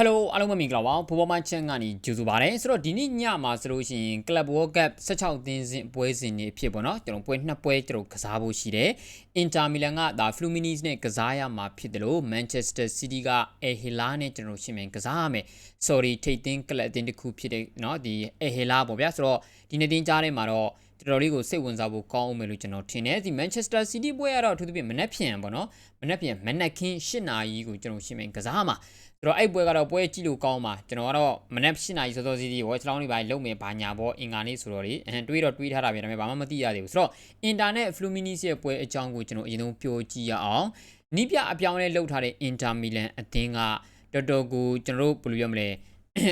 Hello အားလုံးမင်္ဂလာပါဖိုးပေါ်မချန်ကနေကြိုဆိုပါရစေဆိုတော့ဒီနေ့ညမှာဆိုလို့ရှိရင် Club World Cup 16သင်းစဉ်ပွဲစဉ်တွေအဖြစ်ပေါ့နော်ကျွန်တော်ပွဲနှစ်ပွဲကျွန်တော်ကစားဖို့ရှိတယ် Inter Milan ကဒါ Fluminense နဲ့ကစားရမှာဖြစ်တယ်လို့ Manchester City က El Hilal နဲ့ကျွန်တော်ရှင်းမယ်ကစားရမယ် sorry ထိပ်သင်း club အသင်းတစ်ခုဖြစ်တဲ့နော်ဒီ El Hilal ပေါ့ဗျာဆိုတော့ဒီနေ့တင်းကြားထဲမှာတော့ တော်တော်လေးကိုစိတ်ဝင်စားဖို့ကောင်းအောင်မယ်လို့ကျွန်တော်ထင်တယ်ဒီ Manchester City ပွဲကတော့အထူးသဖြင့်မနက်ဖြန်ပေါ့နော်မနက်ဖြန်မနက်ခင်း၈နာရီကိုကျွန်တော်ရှင်းမယ်ကစားမှာဆိုတော့အဲ့ပွဲကတော့ပွဲကြည့်လို့ကောင်းပါကျွန်တော်ကတော့မနက်၈နာရီစောစောစီးစီး watch long တွေပါလုံမယ်ဘာညာပေါ့အင်္ဂါနေ့ဆိုတော့လေအဟန်တွေးတော့တွေးထားတာပြန်ဒါပေမဲ့ဘာမှမသိရသေးဘူးဆိုတော့ internet fluminense ရဲ့ပွဲအကြောင်းကိုကျွန်တော်အရင်ဆုံးပြောကြည့်ရအောင်နီးပြအပြောင်းလဲလုပ်ထားတဲ့ Inter Milan အသင်းကတော်တော်ကိုကျွန်တော်တို့ဘယ်လိုပြောမလဲ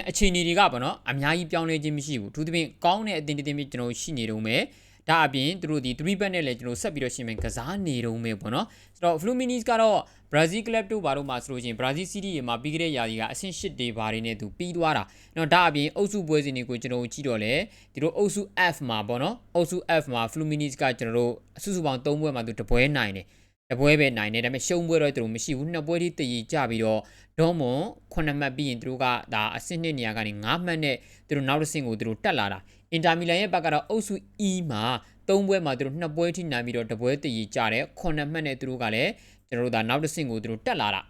အခြေအနေတွေကပေါ့နော်အများကြီးပြောင်းလဲခြင်းမရှိဘူးသူသဖြင့်ကောင်းတဲ့အသင်းတစ်သင်းမျိုးကျွန်တော်ရှိနေတော့မယ်ဒါအပြင်သူတို့ဒီ3 back နဲ့လည်းကျွန်တော်ဆက်ပြီးတော့ရှင်းမယ်ကစားနေတော့မယ်ပေါ့နော်ဆိုတော့ Fluminense ကတော့ Brazil club တို့ဘာလို့မှဆိုလို့ချင်း Brazil City ရေမှာပြီးခဲ့တဲ့ရာသီကအဆင့်၈တွေဘာတွေနဲ့သူပြီးသွားတာနော်ဒါအပြင်အုပ်စုပွဲစဉ်တွေကိုကျွန်တော်ကြည့်တော့လေဒီလိုအုပ်စု F မှာပေါ့နော်အုပ်စု F မှာ Fluminense ကကျွန်တော်တို့အစုစုပေါင်း၃ပွဲမှာသူတပွဲနိုင်တယ် တပွဲပဲနိုင်တယ်ဒါပေမဲ့ရှုံးပွဲတော့သူတို့မရှိဘူးနှစ်ပွဲထိတည်ကြပြီးတော့ဒေါမွန်9မှတ်ပြီးရင်သူတို့ကဒါအဆင့်2နေရာကနေ9မှတ်နဲ့သူတို့နောက်တစ်ဆင့်ကိုသူတို့တက်လာတာအင်တာမီလန်ရဲ့ဘက်ကတော့အုပ်စု E မှာ၃ပွဲမှာသူတို့နှစ်ပွဲထိနိုင်ပြီးတော့တပွဲတည်ကြတယ်9မှတ်နဲ့သူတို့ကလည်းကျွန်တော်တို့ဒါနောက်တစ်ဆင့်ကိုသူတို့တက်လာတာ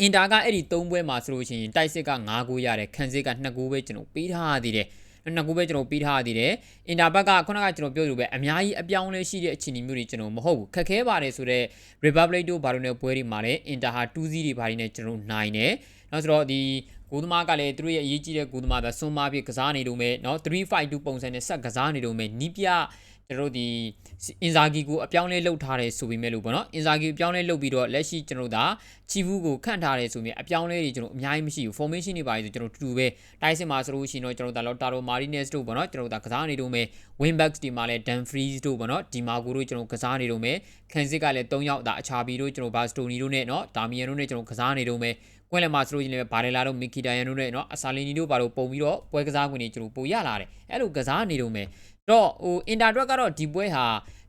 အင်တာကအဲ့ဒီ၃ပွဲမှာဆိုလို့ရှိရင်တိုက်စစ်က9ဂိုးရတယ်ခန်းစစ်က2ဂိုးပဲကျွန်တော်ပေးထားသေးတယ် နှစ်ခုပဲကျွန်တော်ပြီးထားရသေးတယ်အင်တာဘက်ကခုနကကျွန်တော်ပြောသလိုပဲအများကြီးအပြောင်းလဲရှိတဲ့အခြေအနေမျိုးတွေကျွန်တော်မဟုတ်ဘူးခက်ခဲပါတယ်ဆိုတော့ Republic တို့ဘာလို့လဲပွဲတွေမှာလည်းအင်တာဟာ2-0တွေဘာတွေနဲ့ကျွန်တော်နိုင်တယ်နောက်ဆိုတော့ဒီကိုသမားကလည်းသူတို့ရဲ့အရေးကြီးတဲ့ကိုသမားပဲဆွန်မဖြစ်ကစားနေလို့မဲ့နော်352ပုံစံနဲ့ဆက်ကစားနေလို့မဲ့နီးပြ ကျွန်တော်တို့ဒီအင်ဇာဂီကိုအပြောင်းလဲလုပ်ထားတယ်ဆိုပေမဲ့လို့ပေါ့နော်အင်ဇာဂီအပြောင်းလဲလုပ်ပြီးတော့လက်ရှိကျွန်တော်တို့ဒါချီဘူးကိုခန့်ထားတယ်ဆိုပြီးအပြောင်းလဲတွေကျွန်တော်အများကြီးမရှိဘူး formation တွေပါဆိုကျွန်တော်တူတူပဲတိုက်စစ်မှာဆိုလို့ရှိရင်တော့ကျွန်တော်တို့ဒါလော်တာရိုမာရီနက်စ်တို့ပေါ့နော်ကျွန်တော်တို့ဒါကစားနေတော့မယ် win backs ဒီမှာလဲ dan freeze တို့ပေါ့နော်ဒီမာကိုတို့ကျွန်တော်ကစားနေတော့မယ်ခန်စစ်ကလည်း၃ယောက်ဒါအချာဘီတို့ကျွန်တော်ဘာစတိုနီတို့နဲ့နော်ဒါမီယန်တို့နဲ့ကျွန်တော်ကစားနေတော့မယ်ကွင်းလယ်မှာဆိုလို့ရှိရင်လည်းဘာရလာတို့မီကီတိုင်ယန်တို့နဲ့နော်အဆာလီနီတို့ပါတို့ပုံပြီးတော့ပွဲကစားခွင့်တွေကျွန်တော်ပို့ရလာတယ်အဲ့လိုကစားနေတော့မယ် တော့ဟိုအင်တာတွက်ကတော့ဒီပွဲဟာ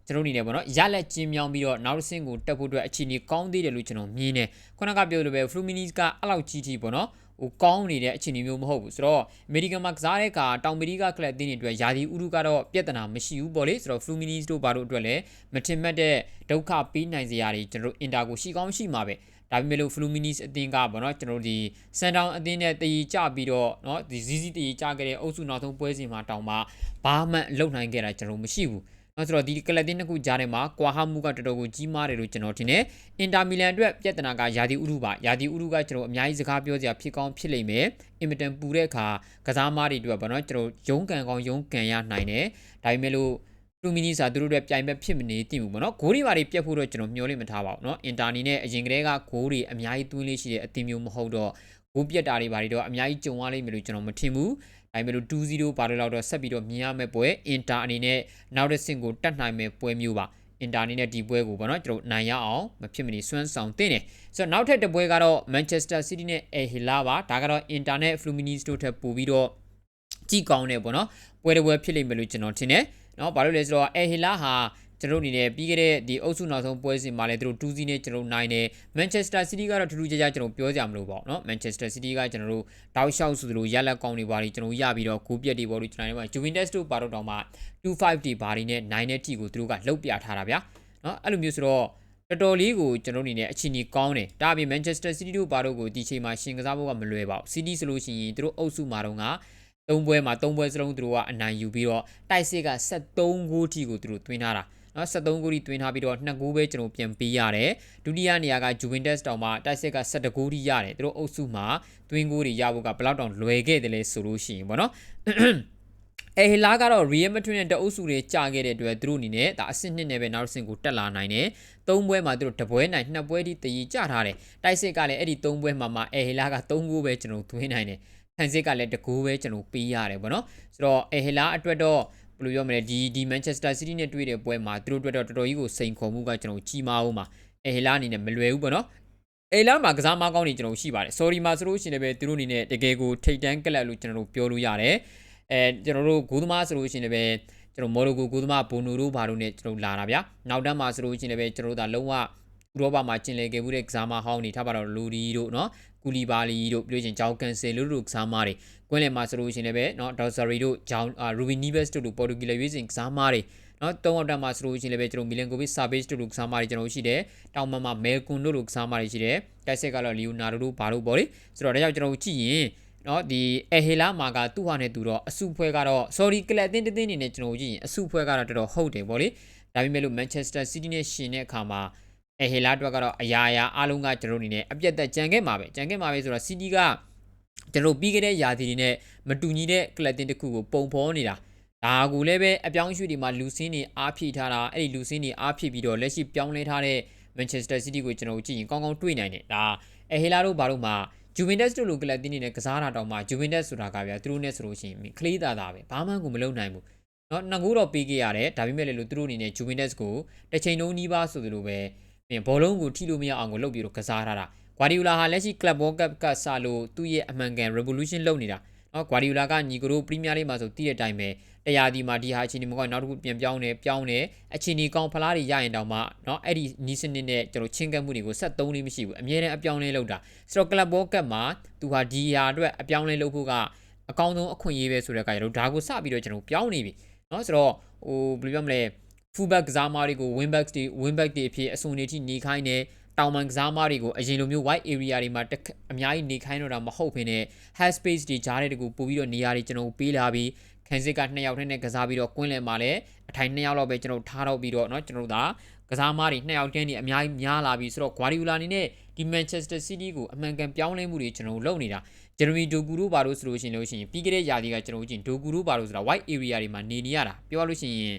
ကျွန်တော်အနေနဲ့ပေါ့နော်ရလက်ကျင်းမြောင်းပြီးတော့နောက်တစ်ဆင့်ကိုတက်ဖို့အတွက်အခြေအနေကောင်းသေးတယ်လို့ကျွန်တော်မြင်တယ်ခုနကပြောလို့ပဲ Fluminense ကအဲ့လောက်ကြီးကြီးပေါ့နော်ဟိုကောင်းနေတဲ့အခြေအနေမျိုးမဟုတ်ဘူးဆိုတော့အမေရိကန်မှာကစားတဲ့အခါတောင်အမေရိကကလပ်အသင်းတွေအတွက်ယာဒီဥရုကတော့ပြဿနာမရှိဘူးပေါ့လေဆိုတော့ Fluminense တို့ဘာတို့အတွက်လည်းမထင်မှတ်တဲ့ဒုက္ခပေးနိုင်စရာတွေကျွန်တော်တို့ Inter ကိုရှိကောင်းရှိမှာပဲ ဒါပေမဲ့လို့ Fluminense အသင်းကပေါ့နော်ကျွန်တော်တို့ဒီ Sundown အသင်းနဲ့တည်ကြပြီးတော့เนาะဒီ ZZ တည်ကြခဲ့တဲ့အုပ်စုနောက်ဆုံးပွဲစဉ်မှာတောင်မှဘာမှလုံနိုင်ခဲ့တာကျွန်တော်မရှိဘူးနော်ဆိုတော့ဒီကလပ်တင်းနှစ်ခုကြားထဲမှာကွာဟမှုကတော်တော်ကိုကြီးမားတယ်လို့ကျွန်တော်ထင်တယ်။အင်တာမီလန်အတွက်ပြဿနာကယာဒီဥရုပါ။ယာဒီဥရုကကျွန်တော်အများကြီးစကားပြောစရာဖြစ်ကောင်းဖြစ်လိမ့်မယ်။အင်မတန်ပူတဲ့အခါကစားမားတွေအတွက်ပေါ့နော်ကျွန်တော်ရုံးကန်ကောင်းရုံးကန်ရနိုင်တယ်။ဒါပေမဲ့လို့ တူမီနီစာသူတို့တွေပြိုင်ဘက်ဖြစ်မနေတည်ဘူးပေါ့နော်ဂိုးတွေပါတွေပြတ်ဖို့တော့ကျွန်တော်မျှော်လင့်မထားပါဘူးเนาะအင်တာနီနဲ့အရင်ကတည်းကဂိုးတွေအများကြီးသွင်းလေးရှိတဲ့အသင်းမျိုးမဟုတ်တော့ဂိုးပြတ်တာတွေပါတွေတော့အများကြီးကြုံရလိမ့်မယ်လို့ကျွန်တော်မထင်ဘူးဒါပေမဲ့လို့2-0ပါလို့တော့ဆက်ပြီးတော့မြင်ရမယ့်ပွဲအင်တာအနေနဲ့နောက်တစ်ဆင့်ကိုတက်နိုင်မယ့်ပွဲမျိုးပါအင်တာအနေနဲ့ဒီပွဲကိုပေါ့နော်ကျွန်တော်နိုင်ရအောင်မဖြစ်မနေစွမ်းဆောင်တင်တယ်ဆိုတော့နောက်ထပ်တစ်ပွဲကတော့ Manchester City နဲ့ El Hilal ပါဒါကတော့ Internet Fluminense တို့ထပ်ပို့ပြီးတော့ကြည့်ကောင်းတယ်ပေါ့နော်ပွဲတစ်ပွဲဖြစ်လိမ့်မယ်လို့ကျွန်တော်ထင်တယ် เนาะဘာလို့လဲဆိုတော့ El Hilal ဟာကျွန်တော်အနေနဲ့ပြီးခဲ့တဲ့ဒီအုပ်စုနောက်ဆုံးပွဲစဉ်မှာလည်းသူတို့2စီးနဲ့ကျွန်တော်နိုင်တယ် Manchester City ကတော့ထူးထူးခြားခြားကျွန်တော်ပြောကြမလို့ပေါ့နော် Manchester City ကကျွန်တော်တို့တောက်လျှောက်ဆိုသလိုရက်လက်ကောင်းတွေပါတွေကျွန်တော်ရပြီးတော့ဂိုးပြက်တွေပေါ့လို့ကျွန်တော်တို့ Juventus တို့ပါတော့တောင်မှ2-5တွေပါတွေနဲ့9နဲ့တီကိုသူတို့ကလှုပ်ပြထားတာဗျာနော်အဲ့လိုမျိုးဆိုတော့တော်တော်လေးကိုကျွန်တော်အနေနဲ့အချင်းကြီးကောင်းတယ်ဒါအပြင် Manchester City တို့ပါတော့ကိုဒီချိန်မှာရှင်ကစားဖို့ကမလွယ်ပါဘူး City ဆိုလို့ရှိရင်သူတို့အုပ်စုမှာတော့က သုံးပွဲမှာသုံးပွဲစလုံးသူတို့ကအနိုင်ယူပြီးတော့တိုက်စစ်က73ဂိုးထိကိုသူတို့သွင်းထားတာနော်73ဂိုးထိတွင်းထားပြီးတော့2ဂိုးပဲကျွန်တော်ပြန်ပေးရတယ်ဒုတိယနေရာက Juventus တောင်မှတိုက်ဆက်က17ဂိုးထိရတယ်သူတို့အုပ်စုမှာတွင်းဂိုးတွေရဖို့ကဘယ်လောက်တောင်လွယ်ခဲ့တယ်လဲဆိုလို့ရှိရင်ပေါ့နော်အဲဟီလာကတော့ Real Madrid နဲ့တအုပ်စုတွေကြာခဲ့တဲ့အတွက်သူတို့အနေနဲ့ဒါအဆင့်နှစ်နဲ့ပဲနောက်ဆင့်ကိုတက်လာနိုင်တယ်။သုံးပွဲမှာသူတို့တပွဲနိုင်နှစ်ပွဲထိတည်ကြထားတယ်။တိုက်စစ်ကလည်းအဲ့ဒီသုံးပွဲမှာမှအဲဟီလာက3ဂိုးပဲကျွန်တော်သွင်းနိုင်တယ်။ ဟန်စစ်ကလည်းတကူပဲကျွန်တော်ပေးရတယ်ပေါ့နော်။ဆိုတော့အဲဟီလာအတွက်တော့ဘယ်လိုပြောမလဲဒီဒီ Manchester City နဲ့တွေ့တဲ့ပွဲမှာသူတို့အတွက်တော့တော်တော်ကြီးကိုစိန်ခေါ်မှုကကျွန်တော်ကြီးမားအောင်ပါအဲဟီလာအနေနဲ့မလွယ်ဘူးပေါ့နော်အေလာမှာကစားမကောင်းနေကျွန်တော်ရှိပါတယ် sorry မှာဆိုလို့ရှိရင်လည်းသူတို့အနေနဲ့တကယ်ကိုထိတ်တန်းကလပ်လို့ကျွန်တော်တို့ပြောလို့ရတယ်အဲကျွန်တော်တို့ဂိုးသမားဆိုလို့ရှိရင်လည်းကျွန်တော်မော်ရိုကိုဂိုးသမားဘိုနိုတို့ဘာလို့ ਨੇ ကျွန်တော်လာတာဗျာနောက်တန်းမှာဆိုလို့ရှိရင်လည်းကျွန်တော်တို့ဒါလုံးဝဥရောပမှာကျင်လည်ခဲ့မှုတဲ့ကစားမဟောင်းနေထားပါတော့လူဒီတို့เนาะ ကူလီဘာလီတို့ပြီးလို့ချင်းဂျောက်ကန်ဆယ်လို့တို့ကစားမားတွေကွင်းလယ်မှာဆိုလို့ရှိရင်လည်းပဲเนาะဒေါ်ဆာရီတို့ဂျောင်းရူဘီနီဘက်စ်တို့လိုပေါ်တူဂီလာရွေးစင်ကစားမားတွေနော်တုံးအောင်တက်မှာဆိုလို့ရှိရင်လည်းပဲကျွန်တော်မီလန်ကိုဗစ်ဆာဘေ့စ်တို့လိုကစားမားတွေကျွန်တော်ရှိတယ်တောင်မမှာမဲကွန်တို့လိုကစားမားတွေရှိတယ်တိုက်ဆက်ကတော့လီယိုနာဒိုတို့ဘာလို့ပေါ့လေဆိုတော့ဒါကြောင့်ကျွန်တော်ကြည့်ရင်နော်ဒီအဟေလာမာကသူ့ဟာနဲ့သူတော့အစုဖွဲကတော့ sorry ကလပ်တင်းတင်းနေနဲ့ကျွန်တော်ကြည့်ရင်အစုဖွဲကတော့တော်တော်ဟုတ်တယ်ပေါ့လေဒါပေမဲ့လို့ Manchester City နဲ့ရှင်တဲ့အခါမှာ အဟေလာအတွက်ကတော့အရာအရာအားလုံးကကျွန်တော်အနေနဲ့အပြတ်သက်ကြံခဲ့မှာပဲကြံခဲ့မှာပဲဆိုတော့ City ကကျွန်တော်ပြီးခဲ့တဲ့ယာတီတွေနဲ့မတူညီတဲ့ကလပ်တင်းတစ်ခုကိုပုံဖော်နေတာဒါကူလည်းပဲအပြောင်းအရွှေ့တွေမှာလူစင်းတွေအားဖြည့်ထားတာအဲ့ဒီလူစင်းတွေအားဖြည့်ပြီးတော့လက်ရှိပြောင်းလဲထားတဲ့ Manchester City ကိုကျွန်တော်ကြည့်ရင်ကောင်းကောင်းတွေ့နိုင်တယ်ဒါအဟေလာတို့ဘာလို့မှ Juventus တို့လိုကလပ်တင်းနေနဲ့ကစားတာတောင်မှ Juventus ဆိုတာကဗျာသူတို့နဲ့ဆိုလို့ရှိရင်ကလေးသားသားပဲဘာမှကိုမလုပ်နိုင်ဘူးเนาะနှစ်ကူတော့ပေးခဲ့ရတယ်ဒါပေမဲ့လည်းလို့သူတို့အနေနဲ့ Juventus ကိုတစ်ချိန်လုံးနီးပါးဆိုသလိုပဲ ပြင်ဘောလုံးကိုထိလို့မရအောင်ကိုလုပ်ပြီးတော့ကစားထားတာဂွာဒီယိုလာဟာလက်ရှိ Club World Cup ကစလို့သူ့ရဲ့အမှန်ကန် revolution လုပ်နေတာနော်ဂွာဒီယိုလာကညီကိုတို့ပရီးမီးယားလိမှာဆိုတည်တဲ့အတိုင်းပဲတရားဒီမှာဒီဟာအခြေအနေမကောင်းနောက်တစ်ခုပြန်ပြောင်းတယ်ပြောင်းတယ်အခြေအနေကောင်းဖလားတွေရရင်တောင်မှနော်အဲ့ဒီနီးစနစ်နဲ့ကျွန်တော်ချင်းကပ်မှုတွေကိုဆက်သုံးလို့မရှိဘူးအများနဲ့အပြောင်းလဲလုပ်တာဆိုတော့ Club World Cup မှာသူဟာဒီဟာအတွက်အပြောင်းလဲလုပ်ဖို့ကအကောင်းဆုံးအခွင့်အရေးပဲဆိုတဲ့အခါကျတော့ဒါကိုစပြီးတော့ကျွန်တော်ပြောင်းနေပြီနော်ဆိုတော့ဟိုဘယ်လိုပြောမလဲ fullback ကစားမားတွေကို wingback တွေ wingback တွေအဖြစ်အစုံနေထိနေခိုင်းတယ်တောင်ပန်ကစားမားတွေကိုအရင်လိုမျိုး white area တွေမှာအများကြီးနေခိုင်းတော့တာမဟုတ်ဘဲနဲ့ half space တွေကြားတဲ့တကူပို့ပြီးတော့နေရာတွေကျွန်တော်ပေးလာပြီးခန်းစစ်က2ယောက်နဲ့ကစားပြီးတော့ကွင်းလယ်မှာလည်းအထိုင်2ယောက်လောက်ပဲကျွန်တော်ထားတော့ပြီးတော့เนาะကျွန်တော်ဒါကစားမားတွေ2ယောက်တန်းနေအများကြီးများလာပြီးဆိုတော့ Guardiola အနေနဲ့ဒီ Manchester City ကိုအမှန်ကန်ပြောင်းလဲမှုတွေကျွန်တော်လုပ်နေတာ Jeremy Doku တို့ဘာလို့ဆိုလို့ရှိရင်လို့ရှိရင်ပြီးခဲ့တဲ့ຢာဒီကကျွန်တော်ကြည့် Doku တို့ဘာလို့ဆိုတာ white area တွေမှာနေနေရတာပြောရလို့ရှိရင်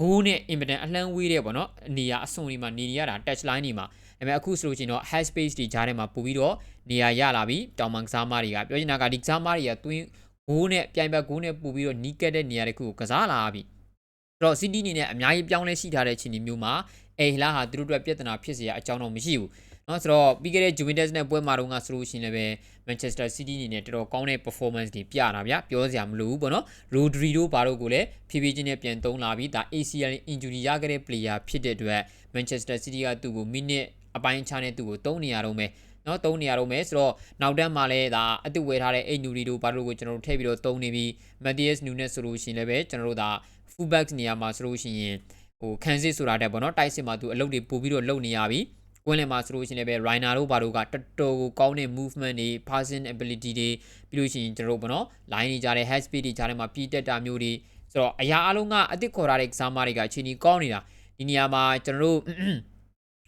ကိုးနဲ့အင်မတန်အလှမ်းဝေးတဲ့ပေါ့နော်နေရာအစွန်ဒီမှာနေနေရတာ touch line ဒီမှာဒါပေမဲ့အခုဆိုလို့ရှိရင်တော့ high space ဒီကြားထဲမှာပို့ပြီးတော့နေရာရလာပြီးတောင်ပန်ကစားမတွေကပြောချင်တာကဒီကစားမတွေကတွင်းဂိုးနဲ့ပြိုင်ဘက်ဂိုးနဲ့ပို့ပြီးတော့နီးကပ်တဲ့နေရာတစ်ခုကိုကစားလာပြီအဲ့တော့ city အနေနဲ့အများကြီးပြောင်းလဲရှိထားတဲ့ခြေနေမျိုးမှာအေဟလာဟာသူတို့အတွက်ပြဿနာဖြစ်စရာအကြောင်းတော့မရှိဘူး เนาะဆိုတော့ပြီးခဲ့တဲ့ Juventus နဲ့ပွဲမှာတော့ငါဆိုလို့ရှိရင်လည်းပဲ Manchester City အနေနဲ့တော်တော်ကောင်းတဲ့ performance တွေပြတာဗျာပြောစရာမလိုဘူးပေါ့နော် Rodri တို့ဘာတို့ကိုလည်းဖြည်းဖြည်းချင်းနဲ့ပြန်သုံးလာပြီးဒါ ACL injury ရခဲ့တဲ့ player ဖြစ်တဲ့အတွက် Manchester City ကသူ့ကို minute အပိုင်းချနဲ့သူ့ကိုသုံးနေရတော့မယ်နော်သုံးနေရတော့မယ်ဆိုတော့နောက်တန်းမှာလည်းဒါအတူဝယ်ထားတဲ့အိတ်နူရီတို့ဘာလို့ကိုကျွန်တော်တို့ထည့်ပြီးတော့သုံးနေပြီး Matthias Nunes ဆိုလို့ရှိရင်လည်းပဲကျွန်တော်တို့ဒါ fullback နေရာမှာဆိုလို့ရှိရင်ဟိုခန်းစစ်ဆိုတာတက်ပေါ့နော်တိုက်စစ်မှာသူအလုပ်တွေပို့ပြီးတော့လုပ်နေရပြီ ကွင်းလယ်မှာဆိုလို့ရှိရင်လည်းပဲ Rainer တို့ဘာတို့ကတော်တော်ကိုကောင်းတဲ့ movement တွေ passing ability တွေပြီးလို့ရှိရင်ကျွန်တော်တို့ပေါ့နော် line တွေကြားတဲ့ head speed တွေကြားထဲမှာပြည့်တက်တာမျိုးတွေဆိုတော့အရာအလုံးကအစ်စ်ခေါ်ထားတဲ့ကစားမတွေကအချိန်ကြီးကောင်းနေတာဒီနေရာမှာကျွန်တော်တို့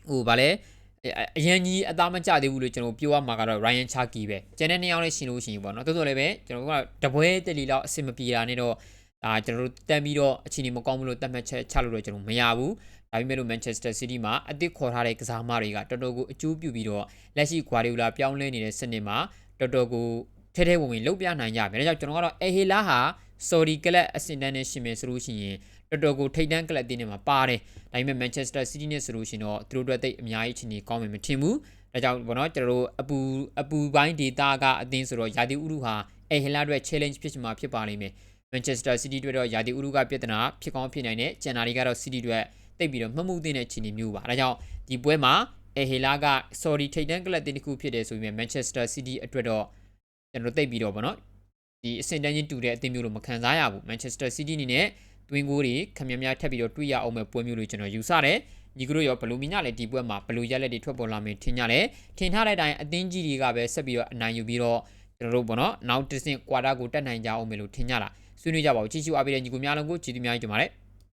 ဟိုဗာလဲအရန်ကြီးအသားမကျသေးဘူးလို့ကျွန်တော်ပြောရမှာကတော့ Ryan Chucky ပဲကျန်တဲ့နှစ်ယောက်နဲ့ရှင်လို့ရှိရင်ပေါ့နော်တိုးတိုးလည်းပဲကျွန်တော်ကတပွဲတက်လီလောက်အဆင်မပြေတာနဲ့တော့ ဒါကျွန်တော်တို့တက်ပြီးတော့အချိန်ကြီးမကောင်းဘူးလို့တတ်မှတ်ချက်ချလို့တော့ကျွန်တော်မရဘူးဒါပေမဲ့လို့ Manchester City မှာအသစ်ခေါ်ထားတဲ့ကစားမတွေကတော်တော်ကိုအကျိုးပြုပြီးတော့လက်ရှိ Guardiola ပြောင်းလဲနေတဲ့စနစ်မှာတော်တော်ကိုထဲထဲဝင်ဝင်လှုပ်ပြနိုင်ကြပြီ။ဒါကြောင့်ကျွန်တော်ကတော့ Ehela ဟာ Saudi ကလပ်အဆင့်တန်းနဲ့ရှင်မယ်ဆိုလို့ရှိရင်တော်တော်ကိုထိတ်တန်းကလပ်တင်းနေမှာပါတယ်။ဒါပေမဲ့ Manchester City နဲ့ဆိုလို့ရှိရင်တော့သူတို့အတွက်တိတ်အများကြီးချင်နေကောင်းမယ်မထင်ဘူး။ဒါကြောင့်ဘောနော်ကျွန်တော်တို့အပူအပူပိုင်း data ကအသင်းဆိုတော့ယာတီဥရုဟာ Ehela အတွက် challenge ဖြစ်ချင်မှာဖြစ်ပါလိမ့်မယ်။ Manchester City အတွက်တော့ယာတီဥရုကပြဿနာဖြစ်ကောင်းဖြစ်နိုင်တဲ့ကျန်တာတွေကတော့ City အတွက်တိတ်ပြီးတော့မှတ်မှုသင့်တဲ့ခြေနေမျိုးပါဒါကြောင့်ဒီပွဲမှာအဟေလာက sorry ထိတ်တန်းကလပ်တင်တစ်ခုဖြစ်တယ်ဆိုပြီး Manchester City အတွက်တော့ကျွန်တော်တိတ်ပြီးတော့ဗောနော်ဒီအဆင့်တန်းချင်းတူတဲ့အသင်းမျိုးလို့မခံစားရဘူး Manchester City အနေနဲ့တွင်းကိုတွေခမများများထပ်ပြီးတော့တွေ့ရအောင်မဲ့ပွဲမျိုးလို့ကျွန်တော်ယူဆတယ်ညီကတို့ရောဘလူမီညလည်းဒီပွဲမှာဘလူရက်လက်တွေထွက်ပေါ်လာမယ်ထင်ကြတယ်ထင်ထားတဲ့အတိုင်းအသင်းကြီးတွေကပဲဆက်ပြီးတော့အနိုင်ယူပြီးတော့ကျွန်တော်တို့ဗောနော်နောက်တစ်ဆင့်ကွာတာကိုတက်နိုင်ကြအောင်မယ်လို့ထင်ကြတာ ဆွေးနွေးကြပါဦးချီချူအားပေးတဲ့ညီကိုများလုံးကိုကြည်သူများကြီးကြပါမယ်